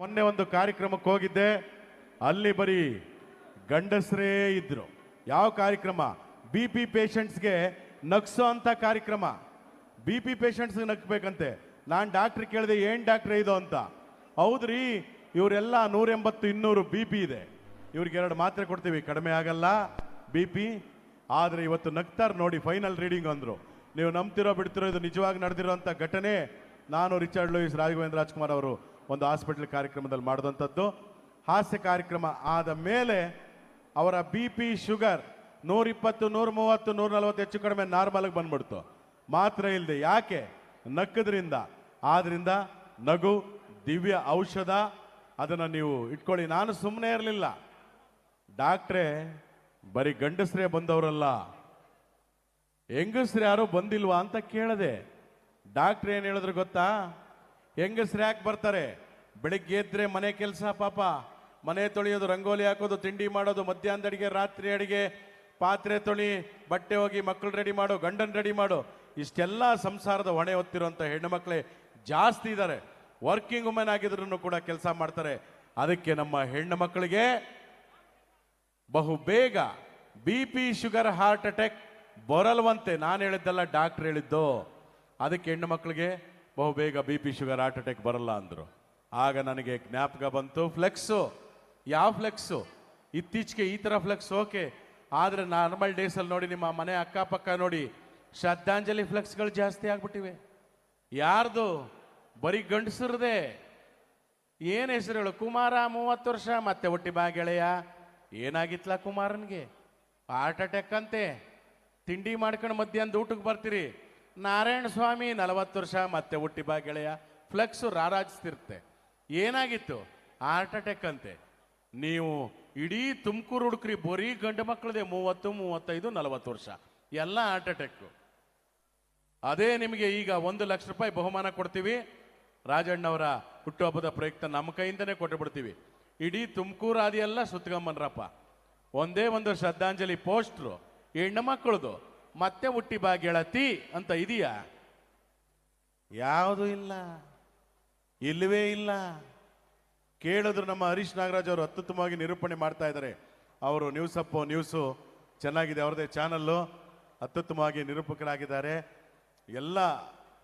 ಮೊನ್ನೆ ಒಂದು ಕಾರ್ಯಕ್ರಮಕ್ಕೆ ಹೋಗಿದ್ದೆ. ಅಲ್ಲಿ ಬರೀ ಗಂಡಸರೇ ಇದ್ರು. ಯಾವ ಕಾರ್ಯಕ್ರಮ? ಬಿ ಪಿ ಪೇಷಂಟ್ಸ್ಗೆ ನಗ್ಸೋ ಅಂತ ಕಾರ್ಯಕ್ರಮ. ಬಿ ಪಿ ಪೇಷಂಟ್ಸ್ಗೆ ನಗ್ಬೇಕಂತೆ. ನಾನು ಡಾಕ್ಟ್ರ್ ಕೇಳಿದೆ, ಏನು ಡಾಕ್ಟ್ರ್ ಇದು ಅಂತ? ಹೌದ್ರಿ, ಇವರೆಲ್ಲ ನೂರ ಎಂಬತ್ತು ಇನ್ನೂರು ಬಿ ಪಿ ಇದೆ. ಇವ್ರಿಗೆ ಎರಡು ಮಾತ್ರೆ ಕೊಡ್ತೀವಿ. ಕಡಿಮೆ ಆಗಲ್ಲ ಬಿ ಪಿ. ಆದರೆ ಇವತ್ತು ನಗ್ತಾರೆ ನೋಡಿ ಫೈನಲ್ ರೀಡಿಂಗ್ ಅಂದರು. ನೀವು ನಂಬ್ತಿರೋ, ಬಿಡ್ತಿರೋ, ಇದು ನಿಜವಾಗಿ ನಡೆದಿರೋಂಥ ಘಟನೆ. ನಾನು ರಿಚರ್ಡ್ ಲೂಯಿಸ್ ರಾಘವೇಂದ್ರ ರಾಜ್ಕುಮಾರ್ ಅವರು ಒಂದು ಹಾಸ್ಪಿಟ್ಲ್ ಕಾರ್ಯಕ್ರಮದಲ್ಲಿ ಮಾಡಿದಂಥದ್ದು ಹಾಸ್ಯ ಕಾರ್ಯಕ್ರಮ ಆದ ಮೇಲೆ ಅವರ ಬಿ ಪಿ ಶುಗರ್ ನೂರಿಪ್ಪತ್ತು ನೂರ ಮೂವತ್ತು ನೂರ ನಲವತ್ತು ಹೆಚ್ಚು ಕಡಿಮೆ ನಾರ್ಮಲ್ಗೆ ಬಂದ್ಬಿಡ್ತು. ಮಾತ್ರ ಇಲ್ಲದೆ ಯಾಕೆ? ನಕ್ಕದ್ರಿಂದ. ಆದ್ರಿಂದ ನಗು, ದಿವ್ಯ ಔಷಧ ಅದನ್ನು ನೀವು ಇಟ್ಕೊಳ್ಳಿ. ನಾನು ಸುಮ್ಮನೆ ಇರಲಿಲ್ಲ. ಡಾಕ್ಟ್ರೇ, ಬರೀ ಗಂಡಸ್ರೇ ಬಂದವರಲ್ಲ. ಹೆಂಗಸ್ರು ಯಾರು ಬಂದಿಲ್ವಾ ಅಂತ ಕೇಳಿದೆ. ಡಾಕ್ಟ್ರ್ ಏನು ಹೇಳಿದ್ರು ಗೊತ್ತಾ? ಹೆಂಗಸ್ರು ಯಾಕೆ ಬರ್ತಾರೆ? ಬೆಳಿಗ್ಗೆ ಎದ್ರೆ ಮನೆ ಕೆಲಸ ಪಾಪ. ಮನೆ ತೊಳೆಯೋದು, ರಂಗೋಲಿ ಹಾಕೋದು, ತಿಂಡಿ ಮಾಡೋದು, ಮಧ್ಯಾಹ್ನದ ಅಡಿಗೆ, ರಾತ್ರಿ ಅಡಿಗೆ. ಪಾತ್ರೆ ತೊಳಿ, ಬಟ್ಟೆ ಹೋಗಿ ಮಕ್ಕಳು ರೆಡಿ ಮಾಡು ಗಂಡನ್ ರೆಡಿ ಮಾಡು. ಇಷ್ಟೆಲ್ಲ ಸಂಸಾರದ ಹೊಣೆ ಹೊತ್ತಿರುವಂಥ ಹೆಣ್ಣು ಮಕ್ಕಳೇ ಜಾಸ್ತಿ ಇದ್ದಾರೆ ವರ್ಕಿಂಗ್ ವುಮೆನ್ ಆಗಿದ್ರು ಕೂಡ ಕೆಲಸ ಮಾಡ್ತಾರೆ. ಅದಕ್ಕೆ ನಮ್ಮ ಹೆಣ್ಣು ಮಕ್ಕಳಿಗೆ ಬಹು ಬೇಗ B P sugar heart attack ಬರಲ್ವಂತೆ. ನಾನು ಹೇಳಿದ್ದಲ್ಲ ಡಾಕ್ಟ್ರ್ ಹೇಳಿದ್ದು. ಅದಕ್ಕೆ ಹೆಣ್ಣು ಮಕ್ಕಳಿಗೆ ಬಹು ಬೇಗ B P sugar heart attack ಬರಲ್ಲ ಅಂದರು. ಆಗ ನನಗೆ ಜ್ಞಾಪಕ ಬಂತು, ಫ್ಲೆಕ್ಸು, ಯಾವ ಫ್ಲೆಕ್ಸು? ಇತ್ತೀಚೆಗೆ ಈ ಥರ ಫ್ಲೆಕ್ಸ್ ಓಕೆ. ಆದರೆ ನಾರ್ಮಲ್ ಡೇಸಲ್ಲಿ ನೋಡಿ ನಿಮ್ಮ ಮನೆ ಅಕ್ಕಪಕ್ಕ ನೋಡಿ ಶ್ರದ್ಧಾಂಜಲಿ ಫ್ಲೆಕ್ಸ್ಗಳು ಜಾಸ್ತಿ ಆಗ್ಬಿಟ್ಟಿವೆ. ಯಾರ್ದು? ಬರೀ ಗಂಡಸ್ರಿದೆ. ಏನು ಹೆಸರುಗಳು ಕುಮಾರ ಮೂವತ್ತು ವರ್ಷ. ಮತ್ತೆ ಹುಟ್ಟಿ ಬಾ ಗೆಳೆಯ. ಏನಾಗಿತ್ಲ ಕುಮಾರನಿಗೆ? ಹಾರ್ಟ್ ಅಟ್ಯಾಕ್ ಅಂತೆ. ತಿಂಡಿ ಮಾಡ್ಕೊಂಡು ಮಧ್ಯಾಹ್ನದ ಊಟಕ್ಕೆ ಬರ್ತೀರಿ. ನಾರಾಯಣ ಸ್ವಾಮಿ ನಲವತ್ತು ವರ್ಷ ಮತ್ತೆ ಹುಟ್ಟಿ ಬಾ ಗೆಳೆಯ. ಫ್ಲೆಕ್ಸು ರಾರಾಜಿಸ್ತಿರುತ್ತೆ. ಏನಾಗಿತ್ತು? ಹಾರ್ಟ್ ಅಟ್ಯಾಕ್ ಅಂತೆ. ನೀವು ಇಡೀ ತುಮಕೂರು ಹುಡುಕ್ರಿ, ಬರೀ ಗಂಡು ಮಕ್ಕಳದೆ ಮೂವತ್ತು, ಮೂವತ್ತೈದು, ನಲವತ್ತು ವರ್ಷ. ಎಲ್ಲ ಹಾರ್ಟ್ ಅಟ್ಯಾಕು. ಅದೇ ನಿಮಗೆ ಈಗ ಒಂದು ಲಕ್ಷ ರೂಪಾಯಿ ಬಹುಮಾನ ಕೊಡ್ತೀವಿ. ರಾಜಣ್ಣವರ ಹುಟ್ಟುಹಬ್ಬದ ಪ್ರಯುಕ್ತ ನಮ್ಮ ಕೈಯಿಂದನೇ ಕೊಟ್ಟು ಬಿಡ್ತೀವಿ ಇಡೀ ತುಮಕೂರು ಆದಿಯೆಲ್ಲ ಸುತ್ತಗೊಂಬನ್ರಪ್ಪ. ಒಂದೇ ಒಂದು ಶ್ರದ್ಧಾಂಜಲಿ ಪೋಸ್ಟ್ರು. ಹೆಣ್ಣು ಮಕ್ಕಳದು. ಮತ್ತೆ ಹುಟ್ಟಿ ಬಾ ಗೆಳತಿ ಅಂತ ಇದೆಯಾ? ಯಾವುದು ಇಲ್ಲ. ಇಲ್ಲವೇ ಇಲ್ಲ. ಕೇಳಿದ್ರು ನಮ್ಮ ಹರೀಶ್ ನಾಗರಾಜ್ ಅವರು ಅತ್ಯುತ್ತಮವಾಗಿ ನಿರೂಪಣೆ ಮಾಡ್ತಾ ಇದ್ದಾರೆ. ಅವರು ನ್ಯೂಸ್ ಅಪ್ ನ್ಯೂಸು ಚೆನ್ನಾಗಿದೆ, ಅವ್ರದ್ದೇ ಚಾನಲ್ಲು ಅತ್ಯುತ್ತಮವಾಗಿ ನಿರೂಪಕರಾಗಿದ್ದಾರೆ. ಎಲ್ಲ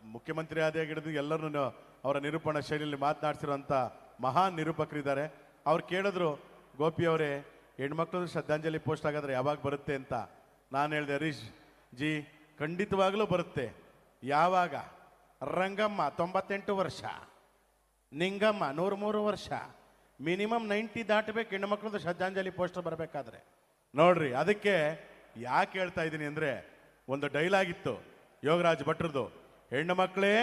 ಮುಖ್ಯಮಂತ್ರಿ ಆದಾಯ ಹಿಡಿದು ಎಲ್ಲರೂ ಅವರ ನಿರೂಪಣಾ ಶೈಲಿಯಲ್ಲಿ ಮಾತನಾಡ್ಸಿರೋಂಥ ಮಹಾನ್ ನಿರೂಪಕರಿದ್ದಾರೆ. ಅವ್ರು ಕೇಳಿದ್ರು, ಗೋಪಿ ಅವರೇ, ಹೆಣ್ಮಕ್ಳದ್ದು ಶ್ರದ್ಧಾಂಜಲಿ ಪೋಸ್ಟ್ ಆಗಿದ್ರೆ ಯಾವಾಗ ಬರುತ್ತೆ? ಅಂತ. ನಾನು ಹೇಳಿದೆ, ಹರೀಶ್ ಜಿ, ಖಂಡಿತವಾಗಲೂ ಬರುತ್ತೆ. ಯಾವಾಗ? ರಂಗಮ್ಮ, ತೊಂಬತ್ತೆಂಟು ವರ್ಷ. ನಿಂಗಮ್ಮ ನೂರ ಮೂರು ವರ್ಷ. ಮಿನಿಮಮ್ ನೈಂಟಿ ದಾಟಬೇಕು ಹೆಣ್ಮಕ್ಳದ್ದು ಶ್ರದ್ಧಾಂಜಲಿ ಪೋಸ್ಟರ್ ಬರಬೇಕಾದ್ರೆ. ನೋಡ್ರಿ, ಅದಕ್ಕೆ ಯಾಕೆ ಹೇಳ್ತಾ ಇದ್ದೀನಿ ಅಂದರೆ, ಒಂದು ಡೈಲಾಗ್ ಇತ್ತು. ಯೋಗರಾಜ್ ಭಟ್ರದ್ದು ಹೆಣ್ಣು ಮಕ್ಕಳೇ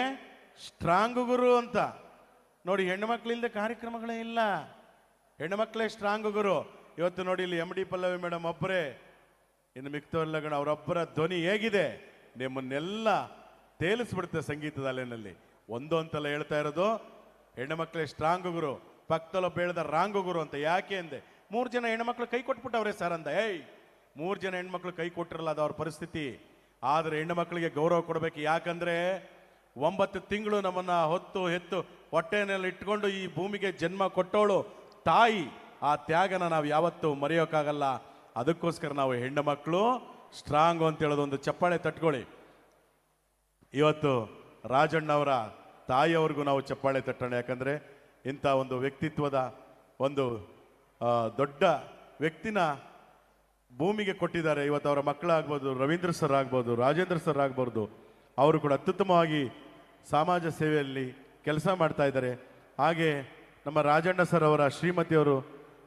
ಸ್ಟ್ರಾಂಗ್ ಗುರು ಅಂತ. ನೋಡಿ ಹೆಣ್ಣು ಮಕ್ಕಳಿಂದ ಕಾರ್ಯಕ್ರಮಗಳೇ ಇಲ್ಲ. ಹೆಣ್ಣು ಮಕ್ಕಳೇ ಸ್ಟ್ರಾಂಗ್ ಗುರು. ಇವತ್ತು ನೋಡಿ ಇಲ್ಲಿ ಎಂ ಡಿ ಪಲ್ಲವಿ ಮೇಡಮ್ ಒಬ್ಬರೇ ಇನ್ನು ಮಿಕ್ತವಲ್ಲಗಣ ಅವರೊಬ್ಬರ ಧ್ವನಿ ಹೇಗಿದೆ? ನಿಮ್ಮನ್ನೆಲ್ಲ ತೇಲಿಸ್ಬಿಡುತ್ತೆ ಸಂಗೀತದ ಅಲೆನಲ್ಲಿ. ಒಂದು ಅಂತೆಲ್ಲ ಹೇಳ್ತಾ ಇರೋದು, ಹೆಣ್ಣು ಮಕ್ಕಳೇ ಸ್ಟ್ರಾಂಗ್ ಗುರು, ಪಕ್ಕದಲ್ಲೊಬ್ಬ ಹೇಳ್ದ ರಾಂಗ್ ಗುರು ಅಂತ ಯಾಕೆ ಅಂದೆ? ಮೂರು ಜನ ಹೆಣ್ಮಕ್ಳು ಕೈ ಕೊಟ್ಬಿಟ್ಟವ್ರೆ ಸರ್ ಅಂದ. ಏಯ್, ಮೂರು ಜನ ಹೆಣ್ಮಕ್ಳು ಕೈ ಕೊಟ್ಟಿರಲ್ಲ ಅದು ಅವ್ರ ಪರಿಸ್ಥಿತಿ. ಆದರೆ ಹೆಣ್ಣು ಮಕ್ಕಳಿಗೆ ಗೌರವ ಕೊಡಬೇಕು ಯಾಕಂದರೆ ಒಂಬತ್ತು ತಿಂಗಳು ನಮ್ಮನ್ನು ಹೊತ್ತು ಹೆತ್ತು ಹೊಟ್ಟೆನಲ್ಲಿ ಇಟ್ಕೊಂಡು ಈ ಭೂಮಿಗೆ ಜನ್ಮ ಕೊಟ್ಟವಳು ತಾಯಿ. ಆ ತ್ಯಾಗನ ನಾವು ಯಾವತ್ತೂ ಮರೆಯೋಕ್ಕಾಗಲ್ಲ ಅದಕ್ಕೋಸ್ಕರ ನಾವು ಹೆಣ್ಣು ಮಕ್ಕಳು ಸ್ಟ್ರಾಂಗ್ ಅಂತ ಹೇಳೋದು ಒಂದು ಚಪ್ಪಾಳೆ ತಟ್ಕೊಳ್ಳಿ. ಇವತ್ತು ರಾಜಣ್ಣವರ ತಾಯಿಯವ್ರಿಗೂ ನಾವು ಚಪ್ಪಾಳೆ ತಟ್ಟೋಣ, ಯಾಕಂದರೆ ಇಂಥ ಒಂದು ವ್ಯಕ್ತಿತ್ವದ ಒಂದು ದೊಡ್ಡ ವ್ಯಕ್ತಿನ ಭೂಮಿಗೆ ಕೊಟ್ಟಿದ್ದಾರೆ. ಇವತ್ತು ಅವರ ಮಕ್ಕಳಾಗ್ಬೋದು, ರವೀಂದ್ರ ಸರ್ ಆಗ್ಬೋದು, ರಾಜೇಂದ್ರ ಸರ್ ಆಗ್ಬೋದು, ಅವರು ಕೂಡ ಅತ್ಯುತ್ತಮವಾಗಿ ಸಮಾಜ ಸೇವೆಯಲ್ಲಿ ಕೆಲಸ ಮಾಡ್ತಾ ಇದ್ದಾರೆ. ಹಾಗೆ ನಮ್ಮ ರಾಜಣ್ಣ ಸರ್ ಅವರ ಶ್ರೀಮತಿಯವರು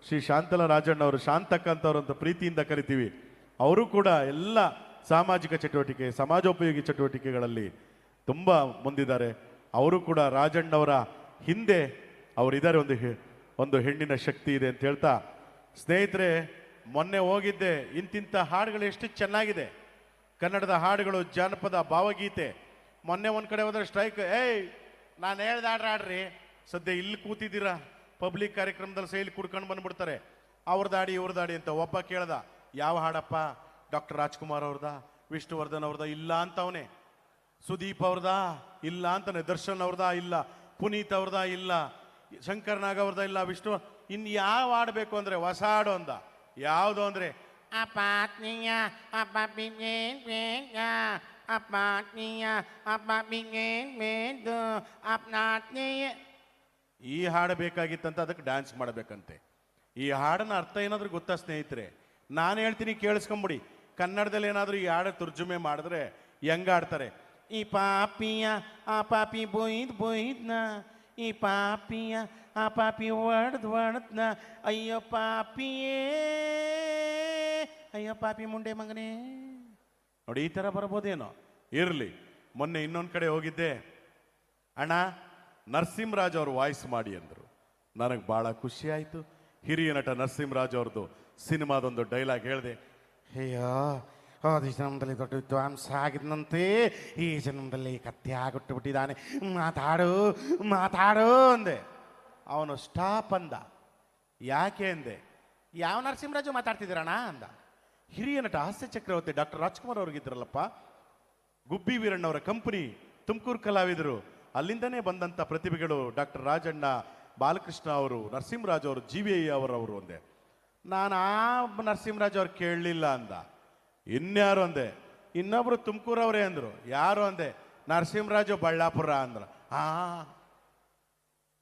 ಶ್ರೀ ಶಾಂತಲ ರಾಜಣ್ಣ ಅವರು ಶಾಂತಕ್ಕ ಅಂತ ಪ್ರೀತಿಯಿಂದ ಕರಿತೀವಿ. ಅವರು ಕೂಡ ಎಲ್ಲ ಸಾಮಾಜಿಕ ಚಟುವಟಿಕೆ, ಸಮಾಜೋಪಯೋಗಿ ಚಟುವಟಿಕೆಗಳಲ್ಲಿ ತುಂಬ ಮುಂದಿದ್ದಾರೆ. ಅವರು ಕೂಡ ರಾಜಣ್ಣವರ ಹಿಂದೆ ಅವರಿದ್ದಾರೆ ಒಂದು ಒಂದು ಹೆಣ್ಣಿನ ಶಕ್ತಿ ಇದೆ ಅಂತ ಹೇಳ್ತಾ, ಸ್ನೇಹಿತರೆ, ಮೊನ್ನೆ ಹೋಗಿದ್ದೆ, ಇಂತಿಂಥ ಹಾಡುಗಳು ಎಷ್ಟು ಚೆನ್ನಾಗಿದೆ. ಕನ್ನಡದ ಹಾಡುಗಳು, ಜಾನಪದ ಭಾವಗೀತೆ. ಮೊನ್ನೆ ಒಂದು ಕಡೆ ಹೋದ್ರೆ ಸ್ಟ್ರೈಕ್ ಏಯ್, ನಾನು ಹೇಳ್ದಾಡ್ರಾಡ್ರಿ ಸದ್ಯ ಇಲ್ಲಿ ಕೂತಿದ್ದೀರಾ? ಪಬ್ಲಿಕ್ ಕಾರ್ಯಕ್ರಮದಲ್ಲಿ ಸೈಲಿ ಕುಡ್ಕೊಂಡು ಬಂದ್ಬಿಡ್ತಾರೆ. ಅವ್ರ ದಾಡಿ, ಇವ್ರ ದಾಡಿ ಅಂತ ಒಬ್ಬ ಕೇಳ್ದ, ಯಾವ ಹಾಡಪ್ಪ? ಡಾಕ್ಟರ್ ರಾಜ್ಕುಮಾರ್ ಅವ್ರದ? ವಿಷ್ಣುವರ್ಧನ್ ಅವ್ರದ? ಇಲ್ಲ ಅಂತವನೇ ಸುದೀಪ್ ಅವ್ರದ? ಇಲ್ಲ ಅಂತಾನೆ. ದರ್ಶನ್ ಅವ್ರದ? ಇಲ್ಲ. ಪುನೀತ್ ಅವ್ರದ? ಇಲ್ಲ. ಶಂಕರ್ ನಾಗವ್ರದ ಇಲ್ಲ. ವಿಷ್ಣು ಇನ್ನು ಯಾವ ಹಾಡಬೇಕು ಅಂದ್ರೆ ಹೊಸ ಹಾಡು ಅಂದ. ಯಾವುದು ಅಂದ್ರೆ, ಅಪಾತ್ನೀಯ, ಅಪ್ಪಿಂಗ ಅಪಾತ್ನೀಯ ಅಪ್ಪಿಂಗೇದು ಅಪ್ನಾತ್ನೀಯ ಈ ಹಾಡು ಬೇಕಾಗಿತ್ತಂತ ಅದಕ್ಕೆ ಡ್ಯಾನ್ಸ್ ಮಾಡಬೇಕಂತೆ. ಈ ಹಾಡನ್ನ ಅರ್ಥ ಏನಾದರೂ ಗೊತ್ತಾ ಸ್ನೇಹಿತರೆ? ನಾನು ಹೇಳ್ತೀನಿ ಕೇಳಿಸ್ಕೊಂಬಿಡಿ. ಕನ್ನಡದಲ್ಲಿ ಏನಾದರೂ ಈ ಹಾಡು ತುರ್ಜುಮೆ ಮಾಡಿದ್ರೆ ಹೆಂಗ ಆಡ್ತಾರೆ ಈ ಪಾಪಿಯ, ಆ ಪಾಪಿ ಬೊಯ್ದ್ ಬೊಯ್ದ್ನ, ಈ ಪಾಪಿಯ, ಆ ಪಾಪಿ ಒಡ್ದ್ ಒಡ್ದ್ನ, ಅಯ್ಯೋ ಪಾಪಿಯೇ, ಅಯ್ಯೋ ಪಾಪಿ ಮುಂಡೆ ಮಗನೇ. ನೋಡಿ, ಈ ಥರ ಬರ್ಬೋದೇನೋ ಇರಲಿ, ಮೊನ್ನೆ ಇನ್ನೊಂದು ಕಡೆ ಹೋಗಿದ್ದೆ. ಅಣ್ಣ ನರಸಿಂಹರಾಜ್ ಅವರು ವಾಯ್ಸ್ ಮಾಡಿ ಅಂದರು. ನನಗೆ ಭಾಳ ಖುಷಿ ಆಯಿತು. ಹಿರಿಯ ನಟ ನರಸಿಂಹರಾಜ್ ಅವ್ರದ್ದು ಸಿನಿಮಾದೊಂದು ಡೈಲಾಗ್ ಹೇಳಿದೆ ಅಯ್ಯೋ ಹೋದ ಜನ್ಮದಲ್ಲಿ ದೊಡ್ಡ ವಿದ್ವಾಂಸ ಆಗಿದ್ದಂತೆ ಈ ಜನ್ಮದಲ್ಲಿ ಕತ್ತೆ ಆಗಿಟ್ಟು ಬಿಟ್ಟಿದ್ದಾನೆ ಮಾತಾಡು ಮಾತಾಡು ಅಂದೆ. ಅವನು ಸ್ಟಾಪ್ ಅಂದ. ಯಾಕೆ ಅಂದೆ, ಯಾವ ನರಸಿಂಹರಾಜು ಮಾತಾಡ್ತಿದ್ದೀರಣ್ಣ ಅಂದ. ಹಿರಿಯ ನಟ ಹಾಸ್ಯ ಚಕ್ರವರ್ತಿ ಡಾಕ್ಟರ್ ರಾಜ್ಕುಮಾರ್ ಅವ್ರಿಗಿದ್ರಲ್ಲಪ್ಪ. ಗುಬ್ಬಿ ವೀರಣ್ಣವರ ಕಂಪನಿ ತುಮಕೂರು ಕಲಾವಿದರು. ಅಲ್ಲಿಂದನೇ ಬಂದಂಥ ಪ್ರತಿಭೆಗಳು ಡಾಕ್ಟರ್ ರಾಜಣ್ಣ ಬಾಲಕೃಷ್ಣ ಅವರು, ನರಸಿಂಹರಾಜ್ ಅವರು, ಜಿ ವಿ ಅವರವರು ಅಂದೆ. ನಾನು ಆ ನರಸಿಂಹರಾಜ್ ಅವ್ರು ಕೇಳಲಿಲ್ಲ ಅಂದ. ಇನ್ಯಾರು ಅಂದೆ? ಇನ್ನೊಬ್ರು ತುಮಕೂರವರೇ ಅಂದರು. ಯಾರು ಅಂದೆ? ನರಸಿಂಹರಾಜು ಬಳ್ಳಾಪುರ ಅಂದ್ರು. ಆ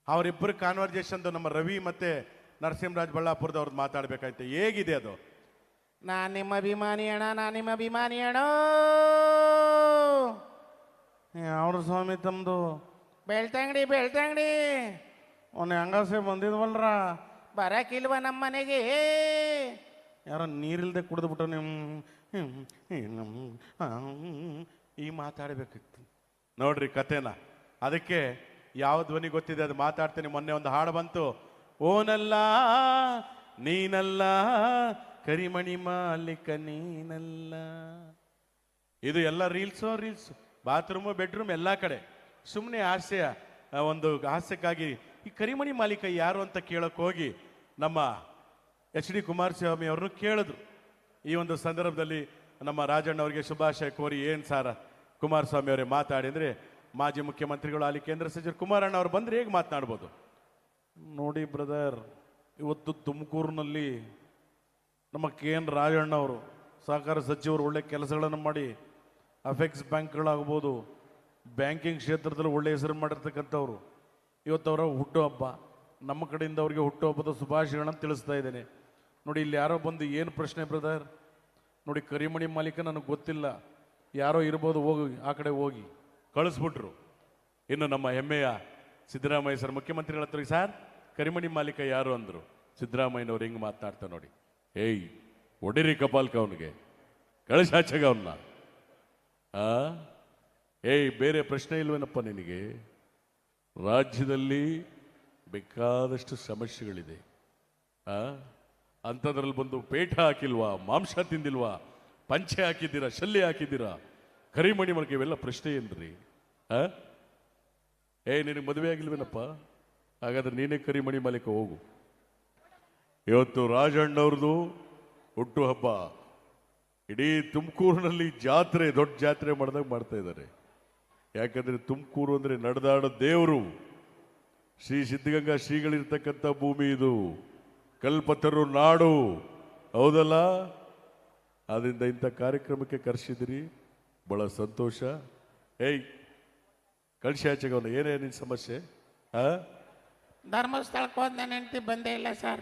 ಅವರಿಬ್ಬರು ಕಾನ್ವರ್ಜೇಷನ್ದು ನಮ್ಮ ರವಿ ಮತ್ತೆ ನರಸಿಂಹರಾಜ್ ಬಳ್ಳಾಪುರದವ್ರದ್ದು ಮಾತಾಡಬೇಕಾಯ್ತು. ಹೇಗಿದೆ ಅದು? ನಾನು ನಿಮ್ಮ ಅಭಿಮಾನಿ ಅಣ್ಣ ನಾನು ನಿಮ್ಮ ಅಭಿಮಾನಿ ಅಣ್ಣ ಅವ್ರ ಸ್ವಾಮಿ ತಮ್ಮದು ಬೆಳ್ತಂಗಡಿ ಬೆಳ್ತಂಗಡಿ. ಅವನ ಹೆಂಗಸೆ ಬಂದಿದ್ವಲ್ರ? ಬರಕಿಲ್ವ ನಮ್ಮ ಮನೆಗೆ? ಯಾರೋ ನೀರಿಲ್ದೆ ಕುಡಿದ್ಬಿಟ್ಟು ನಿಮ್ಮ ಈ ಮಾತಾಡಬೇಕಿತ್ತು. ನೋಡ್ರಿ ಕತೆನ ಅದಕ್ಕೆ ಯಾವ ಧ್ವನಿ ಗೊತ್ತಿದೆ ಅದು ಮಾತಾಡ್ತೀನಿ. ಮೊನ್ನೆ ಒಂದು ಹಾಡು ಬಂತು. ಓನಲ್ಲ ನೀನಲ್ಲ ಕರಿಮಣಿ ಮಾಲಿಕ ನೀನಲ್ಲ. ಇದು ಎಲ್ಲ ರೀಲ್ಸು ರೀಲ್ಸ್ ಬಾತ್ರೂಮು, ಬೆಡ್ರೂಮ್ ಎಲ್ಲ ಕಡೆ. ಸುಮ್ಮನೆ ಹಾಸ್ಯ ಒಂದು ಹಾಸ್ಯಕ್ಕಾಗಿ ಈ ಕರಿಮಣಿ ಮಾಲೀಕ ಯಾರು ಅಂತ ಕೇಳಕ್ಕೆ ಹೋಗಿ ನಮ್ಮ ಎಚ್ ಡಿ ಕುಮಾರಸ್ವಾಮಿ ಅವ್ರನ್ನು ಕೇಳಿದ್ರು. ಈ ಒಂದು ಸಂದರ್ಭದಲ್ಲಿ ನಮ್ಮ ರಾಜಣ್ಣ ಅವರಿಗೆ ಶುಭಾಶಯ ಕೋರಿ ಏನು ಸಾರ ಕುಮಾರಸ್ವಾಮಿ ಅವರೇ ಮಾತಾಡಿ ಅಂದರೆ ಮಾಜಿ ಮುಖ್ಯಮಂತ್ರಿಗಳು ಅಲ್ಲಿ ಕೇಂದ್ರ ಸಚಿವರು ಕುಮಾರಣ್ಣ ಅವ್ರು ಬಂದರೆ ಹೇಗೆ ಮಾತನಾಡ್ಬೋದು? ನೋಡಿ ಬ್ರದರ್, ಇವತ್ತು ತುಮಕೂರಿನಲ್ಲಿ ನಮ್ಮ ಕೆ ಎನ್ ರಾಜಣ್ಣ ಅವರು ಸಹಕಾರ ಸಚಿವರು ಒಳ್ಳೆ ಕೆಲಸಗಳನ್ನು ಮಾಡಿ ಅಫೆಕ್ಸ್ ಬ್ಯಾಂಕ್ಗಳಾಗ್ಬೋದು ಬ್ಯಾಂಕಿಂಗ್ ಕ್ಷೇತ್ರದಲ್ಲಿ ಒಳ್ಳೆ ಹೆಸರು ಮಾಡಿರ್ತಕ್ಕಂಥವ್ರು. ಇವತ್ತು ಅವರ ಹುಟ್ಟುಹಬ್ಬ. ನಮ್ಮ ಕಡೆಯಿಂದ ಅವರಿಗೆ ಹುಟ್ಟುಹಬ್ಬದ ಶುಭಾಶಯಗಳನ್ನು ತಿಳಿಸ್ತಾ ಇದ್ದೇನೆ. ನೋಡಿ, ಇಲ್ಲಿ ಯಾರೋ ಬಂದು ಏನು ಪ್ರಶ್ನೆ ಬ್ರದರ್? ನೋಡಿ, ಕರಿಮಣಿ ಮಾಲೀಕ ನನಗೆ ಗೊತ್ತಿಲ್ಲ. ಯಾರೋ ಇರ್ಬೋದು, ಹೋಗಿ, ಆ ಕಡೆ ಹೋಗಿ. ಕಳಿಸ್ಬಿಟ್ರು. ಇನ್ನು ನಮ್ಮ ಹೆಮ್ಮೆಯ ಸಿದ್ದರಾಮಯ್ಯ ಸರ್, ಮುಖ್ಯಮಂತ್ರಿಗಳ ಹತ್ರ ಸರ್, ಕರಿಮಣಿ ಮಾಲೀಕ ಯಾರು ಅಂದರು. ಸಿದ್ದರಾಮಯ್ಯನವ್ರು ಹೆಂಗೆ ಮಾತನಾಡ್ತಾ ನೋಡಿ. ಏಯ್, ಒಡಿರಿ ಕಪಾಲ್ಕ ಅವನಿಗೆ. ಕಳಿಸಾಚೆಗ ಅವನ್ನ ಆ? ಏಯ್, ಬೇರೆ ಪ್ರಶ್ನೆ ಇಲ್ವೇನಪ್ಪ ನಿನಗೆ? ರಾಜ್ಯದಲ್ಲಿ ಬೇಕಾದಷ್ಟು ಸಮಸ್ಯೆಗಳಿದೆ. ಆ? ಅಂಥದ್ರಲ್ಲಿ ಬಂದು ಪೇಟ ಹಾಕಿಲ್ವಾ? ಮಾಂಸ ತಿಂದಿಲ್ವಾ? ಪಂಚೆ ಹಾಕಿದ್ದೀರಾ? ಶಲ್ಯ ಹಾಕಿದ್ದೀರಾ? ಕರಿಮಣಿ ಮಳಿಗೆ ಇವೆಲ್ಲ ಪ್ರಶ್ನೆ ಏನ್ರಿ? ಆ? ಏ ನಿನಗೆ ಮದುವೆ ಆಗಿಲ್ವೇನಪ್ಪ? ಹಾಗಾದ್ರೆ ನೀನೇ ಕರಿಮಣಿ ಮಾಲೀಕ, ಹೋಗು. ಇವತ್ತು ರಾಜಣ್ಣವ್ರದ್ದು ಹುಟ್ಟುಹಬ್ಬ ಇಡೀ ತುಮಕೂರಿನಲ್ಲಿ ಜಾತ್ರೆ, ದೊಡ್ಡ ಜಾತ್ರೆ ಮಾಡಿದಾಗ ಮಾಡ್ತಾ ಇದ್ದಾರೆ. ಯಾಕಂದ್ರೆ ತುಮಕೂರು ಅಂದ್ರೆ ನಡೆದಾಡೋ ದೇವರು. ಶ್ರೀ ಸಿದ್ಧಗಂಗಾ ಶ್ರೀಗಳಿರ್ತಕ್ಕಂಥ ಭೂಮಿ ಇದು. ಕಲ್ಪತರು ನಾಡು. ಹೌದಲ್ಲ? ಅದರಿಂದ ಇಂಥ ಕಾರ್ಯಕ್ರಮಕ್ಕೆ ಕರೆಸಿದಿರಿ ಬಹಳ ಸಂತೋಷ. ಏಯ್, ಕಳಿಸಿ ಆಚೆಗೆ ಏನೇ ನಿನ್ನ ಸಮಸ್ಯೆ? ಆ ಧರ್ಮಸ್ಥಳಕ್ಕೆ ಹೋದ ನನ್ನ ಹೆಂಡತಿ ಬಂದೇ ಇಲ್ಲ ಸರ್.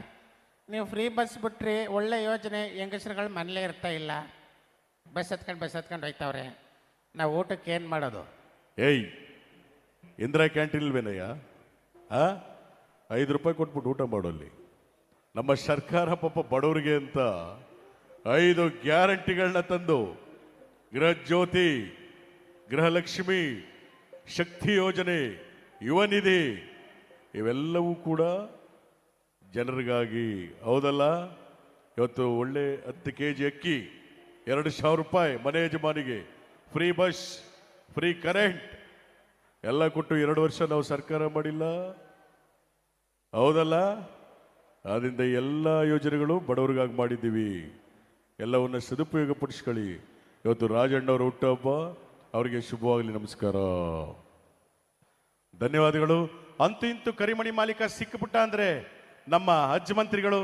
ನೀವು ಫ್ರೀ ಬಸ್ ಬಿಟ್ರಿ, ಒಳ್ಳೆ ಯೋಜನೆ, ಹೆಂಗಸರುಗಳು ಮನೇಲೇ ಇರ್ತಾ ಇಲ್ಲ. ಬಸ್ ಹತ್ಕೊಂಡು ಬಸ್ ಹತ್ಕೊಂಡು ಹೋಯ್ತವ್ರೆ. ನಾವು ಊಟಕ್ಕೆ ಏನು ಮಾಡೋದು? ಏಯ್, ಇಂದಿರಾ ಕ್ಯಾಂಟೀನ್ ಇಲ್ವೇನಯ್ಯ? ಆ? ಐದು ರೂಪಾಯಿ ಕೊಟ್ಬಿಟ್ಟು ಊಟ ಮಾಡೋಲ್ಲಿ. ನಮ್ಮ ಸರ್ಕಾರ ಪಾಪ ಬಡವರಿಗೆ ಅಂತ ಐದು ಗ್ಯಾರಂಟಿಗಳನ್ನ ತಂದು ಗೃಹಜ್ಯೋತಿ, ಗೃಹಲಕ್ಷ್ಮಿ, ಶಕ್ತಿ ಯೋಜನೆ ಯುವ ನಿಧಿ ಇವೆಲ್ಲವೂ ಕೂಡ ಜನರಿಗಾಗಿ ಹೌದಲ್ಲ? ಇವತ್ತು ಒಳ್ಳೆ ಹತ್ತು ಕೆ ಜಿ ಅಕ್ಕಿ. ಎರಡು ಸಾವಿರ ರೂಪಾಯಿ ಮನೆ ಯಜಮಾನಿಗೆ. ಫ್ರೀ ಬಸ್ ಫ್ರೀ ಕರೆಂಟ್ ಎಲ್ಲ ಕೊಟ್ಟು ಎರಡು ವರ್ಷ ನಾವು ಸರ್ಕಾರ ಮಾಡಿಲ್ಲ. ಹೌದಲ್ಲ? ಆದ್ರಿಂದ ಎಲ್ಲ ಯೋಜನೆಗಳು ಬಡವರಿಗಾಗಿ ಮಾಡಿದ್ದೀವಿ. ಎಲ್ಲವನ್ನ ಸದುಪಯೋಗ ಪಡಿಸ್ಕೊಳ್ಳಿ ಇವತ್ತು ರಾಜಣ್ಣವರ ಹುಟ್ಟುಹಬ್ಬ ಅವರಿಗೆ ಶುಭವಾಗಲಿ, ನಮಸ್ಕಾರ. ಧನ್ಯವಾದಗಳು. ಅಂತೂ ಇಂತೂ ಕರಿಮಣಿ ಮಾಲೀಕ ಸಿಕ್ಕಿಬಿಟ್ಟ ಅಂದ್ರೆ ನಮ್ಮ ಹಜ್ ಮಂತ್ರಿಗಳು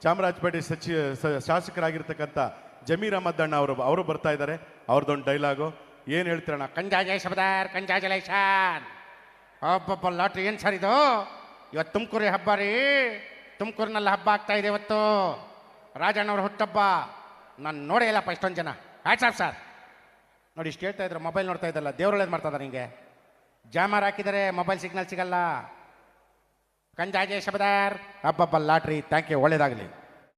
ಚಾಮರಾಜಪೇಟೆ ಸಚಿವ ಶಾಸಕರಾಗಿರ್ತಕ್ಕಂಥ ಜಮೀರ್ ಅಹಮದ್ ಅಣ್ಣ ಅವರು ಅವರು ಬರ್ತಾ ಇದ್ದಾರೆ. ಅವ್ರದ್ದೊಂದು ಡೈಲಾಗು ಏನು ಹೇಳ್ತೀರಣ್ಣ? ಕಂಜಾಜಯ ಶಬ್ದಾರ್ ಕಂಜಾಜಲೇಶನ್ ಒಬ್ಬೊಬ್ಬ ಲಾಟ್ರಿ ಏನು ಸರ್ ಇದು? ಇವತ್ತು ತುಮಕೂರಿ ಹಬ್ಬ ರೀ. ತುಮಕೂರಿನಲ್ಲಿ ಹಬ್ಬ ಆಗ್ತಾ ಇದೆ ಇವತ್ತು. ರಾಜಣ್ಣವ್ರ ಹುಟ್ಟಬ್ಬ. ನಾನು ನೋಡೇ ಇಲ್ಲಪ್ಪ ಇಷ್ಟೊಂದು ಜನ. ಆಯ್ತು ಸರ್ ನೋಡಿ, ಇಷ್ಟು ಹೇಳ್ತಾ ಇದ್ರು ಮೊಬೈಲ್ ನೋಡ್ತಾ ಇದ್ದಲ್ಲ ದೇವ್ರೊಳ್ಳೇದು ಮಾಡ್ತಾ ಇದ್ದಾರೆ ಹಿಂಗೆ ಜಾಮರ್ ಹಾಕಿದರೆ ಮೊಬೈಲ್ ಸಿಗ್ನಲ್ ಸಿಗಲ್ಲ. ಕಂಜಾಜಯ ಶಬ್ದಾರ್ ಹಬ್ಬಬ್ಬ ಲಾಟ್ರಿ ಥ್ಯಾಂಕ್ ಯು ಒಳ್ಳೇದಾಗಲಿ.